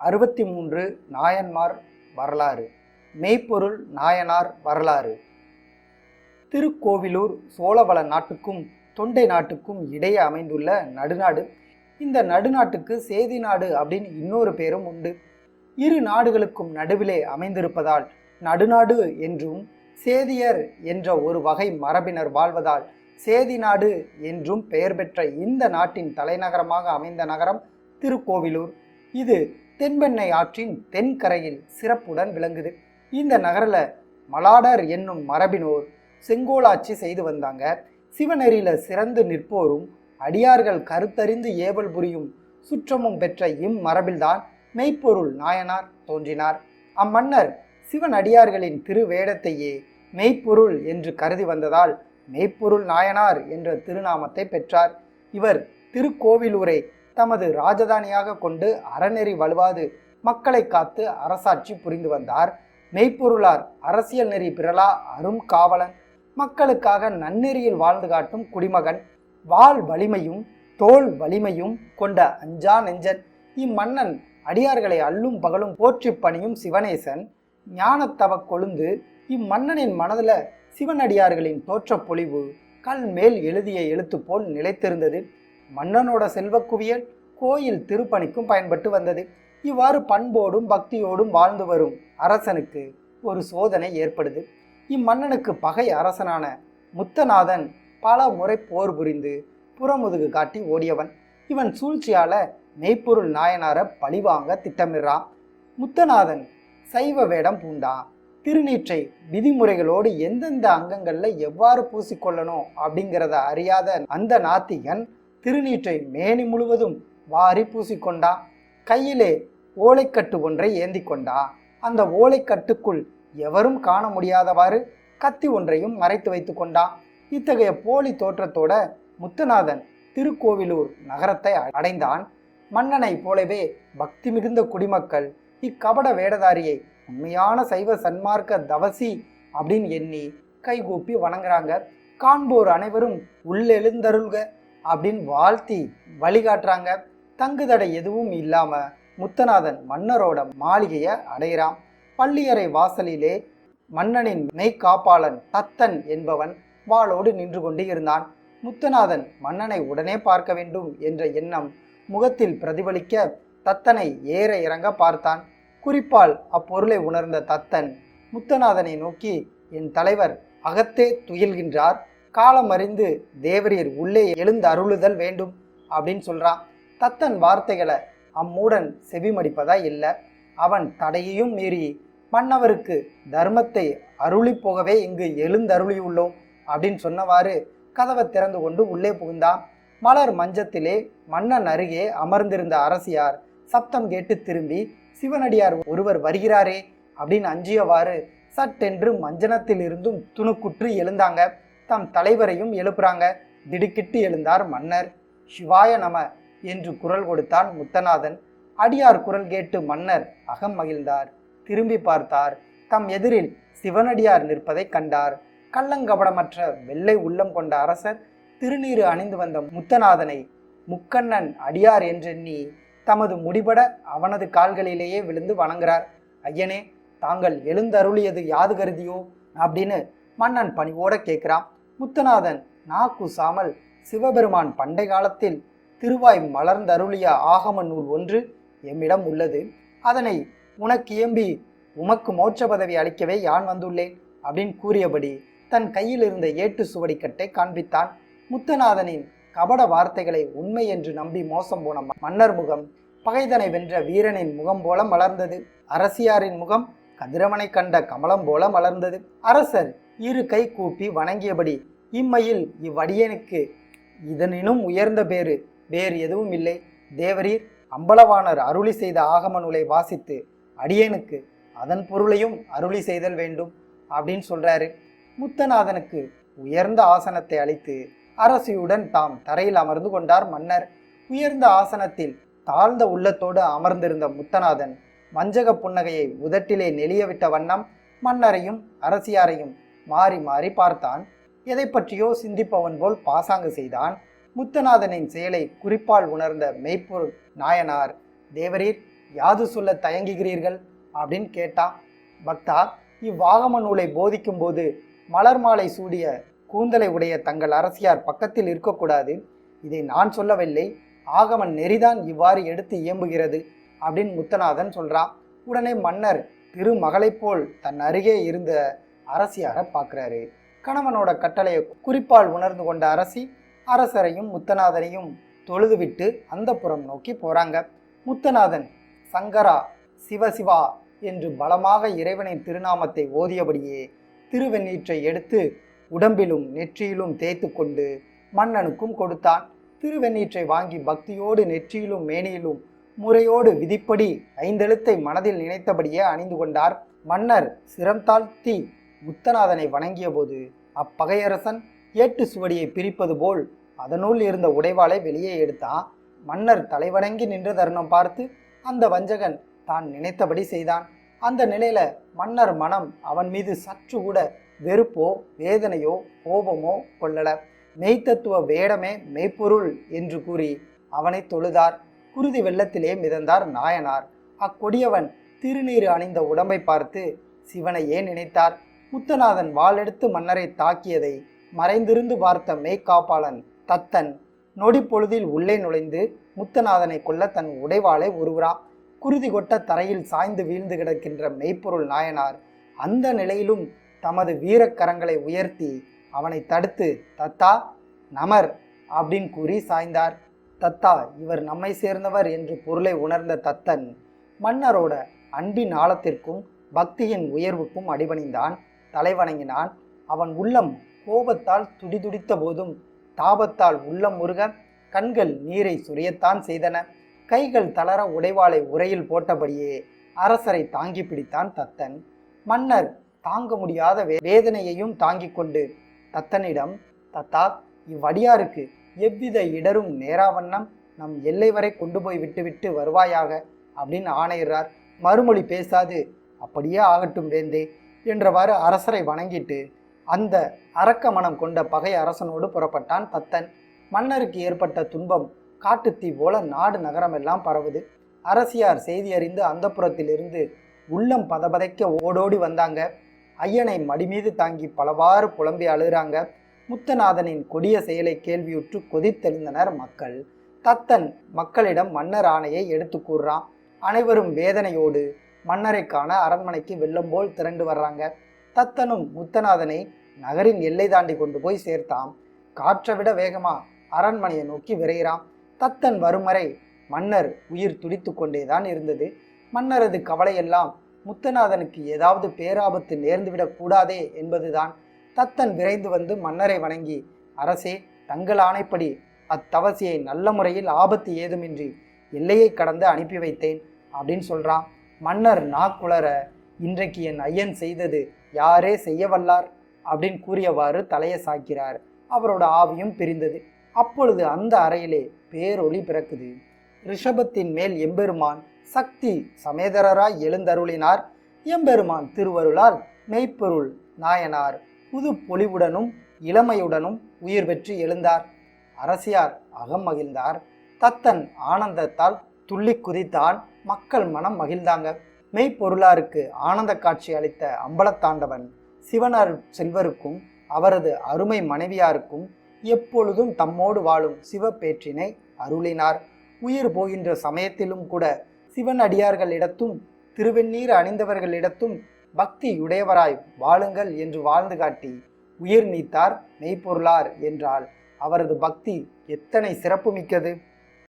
அறுபத்தி மூன்று நாயன்மார் வரலாறு மெய்ப்பொருள் நாயனார் வரலாறு. திருக்கோவிலூர் சோழவள நாட்டுக்கும் தொண்டை நாட்டுக்கும் இடையே அமைந்துள்ள நடுநாடு. இந்த நடுநாட்டுக்கு சேதி நாடு அப்படின்னு இன்னொரு பேரும் உண்டு. இரு நாடுகளுக்கும் நடுவிலே அமைந்திருப்பதால் நடுநாடு என்றும் சேதியர் என்ற ஒரு வகை மரபினர் வாழ்வதால் சேதி நாடு என்றும் பெயர் பெற்ற இந்த நாட்டின் தலைநகரமாக அமைந்த நகரம் திருக்கோவிலூர். இது தென்பெண்ணை ஆற்றின் தென்கரையில் சிறப்புடன் விளங்குது. இந்த நகரில் மலாடர் என்னும் மரபினோர் செங்கோலாட்சி செய்து வந்தாங்க. சிவநெறியில் சிறந்து நிற்போரும் அடியார்கள் கருத்தறிந்து ஏவல் புரியும் சுற்றமும் பெற்ற இம்மரபில்தான் மெய்ப்பொருள் நாயனார் தோன்றினார். அம்மன்னர் சிவன் அடியார்களின் திருவேடத்தையே மெய்ப்பொருள் என்று கருதி வந்ததால் மெய்ப்பொருள் நாயனார் என்ற திருநாமத்தை பெற்றார். இவர் திருக்கோவிலூரை தமது ராஜதானியாக கொண்டு அறநெறி வலுவாது மக்களை காத்து அரசாட்சி புரிந்து வந்தார். மெய்ப்பொருளார் அரசியல் நெறி பிறலா அரும் காவலன். மக்களுக்காக நன்னெறியில் வாழ்ந்து காட்டும் குடிமகன். வாள் வலிமையும் தோல் வலிமையும் கொண்ட அஞ்சா நெஞ்சன். இம்மன்னன் அடியார்களை அள்ளும் பகலும் போற்றி பணியும் சிவனேசன். ஞானத்தவ கொழுந்து இம்மன்னனின் மனதில் சிவனடியார்களின் தோற்ற பொழிவு கல் மேல் எழுதிய எழுத்து போல் நிலைத்திருந்தது. மன்னனோட செல்வக்குவியல் கோயில் திருப்பணிக்கும் பயன்பட்டு வந்தது. இவ்வாறு பண்போடும் பக்தியோடும் வாழ்ந்து வரும் அரசனுக்கு ஒரு சோதனை ஏற்படுது. இம்மன்னனுக்கு பகை அரசனான முத்தநாதன் பல முறை போர் புரிந்து புறமுதுகு காட்டி ஓடியவன். இவன் சூழ்ச்சியால மெய்ப்பொருள் நாயனார பழிவாங்க திட்டமிடுறான். முத்தநாதன் சைவ வேடம் பூண்டான் திருநீற்றை விதிமுறைகளோடு எந்தெந்த அங்கங்களில் எவ்வாறு பூசிக்கொள்ளணும் அப்படிங்கிறத அறியாத அந்த நாத்திகன் திருநீற்றை மேனி முழுவதும் வாரி பூசிக்கொண்டான் கையிலே ஓலைக்கட்டு ஒன்றை ஏந்தி கொண்டா அந்த ஓலைக்கட்டுக்குள் எவரும் காண முடியாதவாறு கத்தி ஒன்றையும் மறைத்து வைத்து கொண்டா? இத்தகைய போலி தோற்றத்தோட முத்துநாதன் திருக்கோவிலூர் நகரத்தை அடைந்தான். மன்னனை போலவே பக்தி மிகுந்த குடிமக்கள் இக்கபட வேடதாரியை உண்மையான சைவ சன்மார்க்க தவசி அப்படின்னு எண்ணி கைகூப்பி வணங்குறாங்க. காண்போர் அனைவரும் உள்ளெழுந்தருள்க. அப்படின்னு வாழ்த்தி வழிகாட்டுறாங்க. தங்குதடை எதுவும் இல்லாமல் முத்தநாதன் மன்னரோட மாளிகையை அடைகிறான். பள்ளியறை வாசலிலே மன்னனின் மெய்காப்பாளன் தத்தன் என்பவன் வாளோடு நின்று கொண்டு இருந்தான். முத்தநாதன் மன்னனை உடனே பார்க்க வேண்டும் என்ற எண்ணம் முகத்தில் பிரதிபலிக்க தத்தனை ஏற இறங்க பார்த்தான். குறிப்பால் அப்பொருளை உணர்ந்த தத்தன் முத்தநாதனை நோக்கி என் தலைவர் அகத்தே துயில்கின்றார். காலம் அறிந்து தேவரீர் உள்ளே எழுந்து அருளுதல் வேண்டும் அப்படின்னு சொல்கிறான் தத்தன் வார்த்தைகளை அம்மூடன் செவிமடிப்பதா இல்லை. அவன் தடையையும் மீறி மன்னவருக்கு தர்மத்தை அருளி போகவே இங்கு எழுந்தருளியுள்ளோம் அப்படின்னு சொன்னவாறு கதவை திறந்து கொண்டு உள்ளே புகுந்தான். மலர் மஞ்சத்திலே மன்னன் அருகே அமர்ந்திருந்த அரசியார் சப்தம் கேட்டு திரும்பி சிவனடியார் ஒருவர் வருகிறாரே அப்படின்னு அஞ்சியவாறு சட்டென்று மஞ்சனத்தில் இருந்தும் துணுக்குற்று எழுந்தாங்க. தம் தலைவரையும் எழுப்புறாங்க. திடுக்கிட்டு எழுந்தார் மன்னர். சிவாய நம என்று குரல் கொடுத்தான் முத்தநாதன். அடியார் குரல் கேட்டு மன்னர் அகம் மகிழ்ந்தார். திரும்பி பார்த்தார். தம் எதிரில் சிவனடியார் நிற்பதை கண்டார். கள்ளங்கபடமற்ற வெள்ளை உள்ளம் கொண்ட அரசர் திருநீறு அணிந்து வந்த முத்தநாதனை முக்கண்ணன் அடியார் என்றெண்ணி தமது முடிபட அவனது கால்களிலேயே விழுந்து வணங்குறார். ஐயனே தாங்கள் எழுந்தருளியது யாது கருதியோ? அப்படின்னு மன்னன் பணிவோட கேட்குறான் முத்தநாதன் நா கூசாமல் சிவபெருமான் பண்டை காலத்தில் திருவாய் மலர்ந்தருளிய ஆகம நூல் ஒன்று எம்மிடம் உள்ளது. அதனை உனக்கு ஏம்பி உமக்கு மோட்ச பதவி அளிக்கவே யான் வந்துள்ளேன்? அப்படின்னு கூறியபடி தன் கையில் இருந்த ஏட்டு சுவடிக்கட்டை காண்பித்தான். முத்தநாதனின் கபட வார்த்தைகளை உண்மை என்று நம்பி மோசம் போன மன்னர் முகம் பகைதனை வென்ற வீரனின் முகம் போல மலர்ந்தது. அரசியாரின் முகம் கதிரவனை கண்ட கமலம் போல மலர்ந்தது. அரசர் இரு கை கூப்பி வணங்கியபடி இம்மையில் இவ்வடியனுக்கு இதனினும் உயர்ந்த பேறு வேறு எதுவும் இல்லை. தேவரீர் அம்பலவாணர் அருளி செய்த ஆகம நூலை வாசித்து அடியேனுக்கு அதன் பொருளையும் அருளி செய்தல் வேண்டும் அப்படின்னு சொல்றாரு. முத்தநாதனுக்கு உயர்ந்த ஆசனத்தை அளித்து அரசியுடன் தாம் தரையில் அமர்ந்து கொண்டார் மன்னர். உயர்ந்த ஆசனத்தில் தாழ்ந்த உள்ளத்தோடு அமர்ந்திருந்த முத்தநாதன் வஞ்சக புன்னகையை உதட்டிலே நெளியவிட்ட வண்ணம் மன்னரையும் அரசியாரையும் மாறி மாறி பார்த்தான். எதை பற்றியோ சிந்திப்பவன் போல் பாசாங்கு செய்தான். முத்தநாதனின் செயலை குறிப்பால் உணர்ந்த மெய்ப்பொருள் நாயனார் தேவரீர் யாது சொல்ல தயங்குகிறீர்கள்? அப்படின்னு கேட்டான் பக்தா இவ்வாகம நூலை போதிக்கும் போது மலர் மாலை சூடிய கூந்தலை உடைய தங்கள் அரசியார் பக்கத்தில் இருக்கக்கூடாது. இதை நான் சொல்லவில்லை. ஆகமன் நெறிதான் இவ்வாறு எடுத்து இயம்புகிறது அப்படின்னு முத்தநாதன் சொல்றான் உடனே மன்னர் திருமகளைப் போல் தன் அருகே இருந்த அரசியாரை பார்க்குறாரு. கணவனோட கட்டளையை குறிப்பால் உணர்ந்து கொண்ட அரசி அரசரையும் முத்தநாதனையும் தொழுதுவிட்டு அந்த புறம் நோக்கி போறாங்க. முத்தநாதன் சங்கரா சிவசிவா என்று பலமாக இறைவனின் திருநாமத்தை ஓதியபடியே திருவெண்ணீற்றை எடுத்து உடம்பிலும் நெற்றியிலும் தேய்த்து கொண்டு மன்னனுக்கும் கொடுத்தான். திருவெண்ணீற்றை வாங்கி பக்தியோடு நெற்றியிலும் மேனியிலும் முறையோடு விதிப்படி ஐந்தெழுத்தை மனதில் நினைத்தபடியே அணிந்து கொண்டார். மன்னர் சிரம் தாழ்த்தி முத்தநாதனை வணங்கிய போது அப்பகையரசன் ஏட்டு சுவடியை பிரிப்பது போல் அதனுள் இருந்த உடைவாளை வெளியே எடுத்தான். மன்னர் தலைவணங்கி நின்ற தருணம் பார்த்து அந்த வஞ்சகன் தான் நினைத்தபடி செய்தான். அந்த நிலையில மன்னர் மனம் அவன் மீது சற்று கூட வெறுப்போ வேதனையோ கோபமோ கொள்ளல. மெய்த்தத்துவ வேடமே மெய்ப்பொருள் என்று கூறி அவனை தொழுதார். குருதி வெள்ளத்திலே மிதந்தார் நாயனார். அக்கொடியவன் திருநீறு அணிந்த உடம்பை பார்த்து சிவனையே நினைத்தார். முத்துநாதன் வாளெடுத்து மன்னரை தாக்கியதை மறைந்திருந்து பார்த்த மெய்க்காப்பாளன் தத்தன் நொடி பொழுதில் உள்ளே நுழைந்து முத்தநாதனை கொல்ல தன் உடைவாளை உருவுறான். குருதி கொட்ட தரையில் சாய்ந்து வீழ்ந்து கிடக்கின்ற மெய்ப்பொருள் நாயனார் அந்த நிலையிலும் தமது வீரக்கரங்களை உயர்த்தி அவனை தடுத்து தத்தா நமர் அப்படின்னு கூறி சாய்ந்தார். தத்தா இவர் நம்மை சேர்ந்தவர் என்று பொருளை உணர்ந்த தத்தன் மன்னரோட அன்பின் ஆழத்திற்கும் பக்தியின் உயர்வுக்கும் அடிபணிந்தான். தலைவணங்கினான் அவன் உள்ளம் கோபத்தால் துடிதுடித்த போதும் தாபத்தால் உள்ளம் முருக கண்கள் நீரை சுரியத்தான் செய்தன. கைகள் தளர உடைவாளை உரையில் போட்டபடியே அரசரை தாங்கி பிடித்தான் தத்தன். மன்னர் தாங்க முடியாத வே- வேதனையையும் தாங்கிக் கொண்டு தத்தனிடம் தத்தா இவ்வடியாருக்கு எவ்வித இடரும் நேராவண்ணம்? நம் எல்லை வரை கொண்டு போய் விட்டுவிட்டு வருவாயாக? அப்படின்னு ஆணையிறார். மறுமொழி பேசாது. அப்படியே ஆகட்டும் வேந்தே. என்றவாறு அரசரை வணங்கிட்டு அந்த அரக்க மனம் கொண்ட பகை அரசனோடு புறப்பட்டான் தத்தன். மன்னருக்கு ஏற்பட்ட துன்பம் காட்டுத்தீ போல நாடு நகரமெல்லாம் பரவுது. அரசியார் செய்தி அறிந்து அந்தப்புறத்திலிருந்து உள்ளம் பதபதைக்க ஓடோடி வந்தாங்க. ஐயனை மடிமீது தாங்கி பலவாறு புலம்பி அழுகிறாங்க. முத்தநாதனின் கொடிய செயலை கேள்வியுற்று கொதித்தெழுந்தனர் மக்கள். தத்தன் மக்களிடம் மன்னர் ஆணையை எடுத்து கூறுறான். அனைவரும் வேதனையோடு மன்னரை காண அரண்மனைக்கு வெள்ளம் போல் திரண்டு வர்றாங்க. தத்தனும் முத்தநாதனை நகரின் எல்லை தாண்டி கொண்டு போய் சேர்த்தான். காற்றை விட வேகமா அரண்மனையை நோக்கி விரைகிறான். தத்தன் வரும் வரை மன்னர் உயிர் துடித்து கொண்டேதான் இருந்தது. மன்னரது கவலையெல்லாம் முத்தநாதனுக்கு ஏதாவது பேராபத்து நேர்ந்துவிடக் கூடாதே என்பதுதான். தத்தன் விரைந்து வந்து மன்னரை வணங்கி அரசே தங்கள் ஆணைப்படி அத்தவசியை நல்ல முறையில் ஆபத்து ஏதுமின்றி எல்லையை கடந்து அனுப்பி வைத்தேன் அப்படின்னு சொல்றான். மன்னர் நாக்குளர இன்றைக்கு என் ஐயன் செய்தது யாரே செய்ய வல்லார் அப்படின்னு கூறியவாறு தலையை சாய்க்கிறார். அவரோட ஆவியும் பிரிந்தது. அப்பொழுது அந்த அறையிலே பேரொளி பிறக்குது. ரிஷபத்தின் மேல் எம்பெருமான் சக்தி சமேதரராய் எழுந்தருளினார். எம்பெருமான் திருவருளால் மெய்ப்பொருள் நாயனார் புது பொலிவுடனும் இளமையுடனும் உயிர் பெற்று எழுந்தார். அரசியார் அகம் மகிழ்ந்தார். தத்தன் ஆனந்தத்தால் துள்ளி குதித்தான் மக்கள் மனம் மகிழ்ந்தாங்க. மெய்ப்பொருளாருக்கு ஆனந்த காட்சி அளித்த அம்பலத்தாண்டவன் சிவனார் செல்வருக்கும் அவரது அருமை மனைவியாருக்கும் எப்பொழுதும் தம்மோடு வாழும் சிவப்பேற்றினை அருளினார். உயிர் போகின்ற சமயத்திலும் கூட சிவன் அடியார்களிடத்தும் திருவெண்ணீர் அணிந்தவர்களிடத்தும் பக்தியுடையவராய் வாழுங்கள் என்று வாழ்ந்து காட்டி உயிர் நீத்தார் மெய்ப்பொருளார் என்றால் அவரது பக்தி எத்தனை சிறப்புமிக்கது!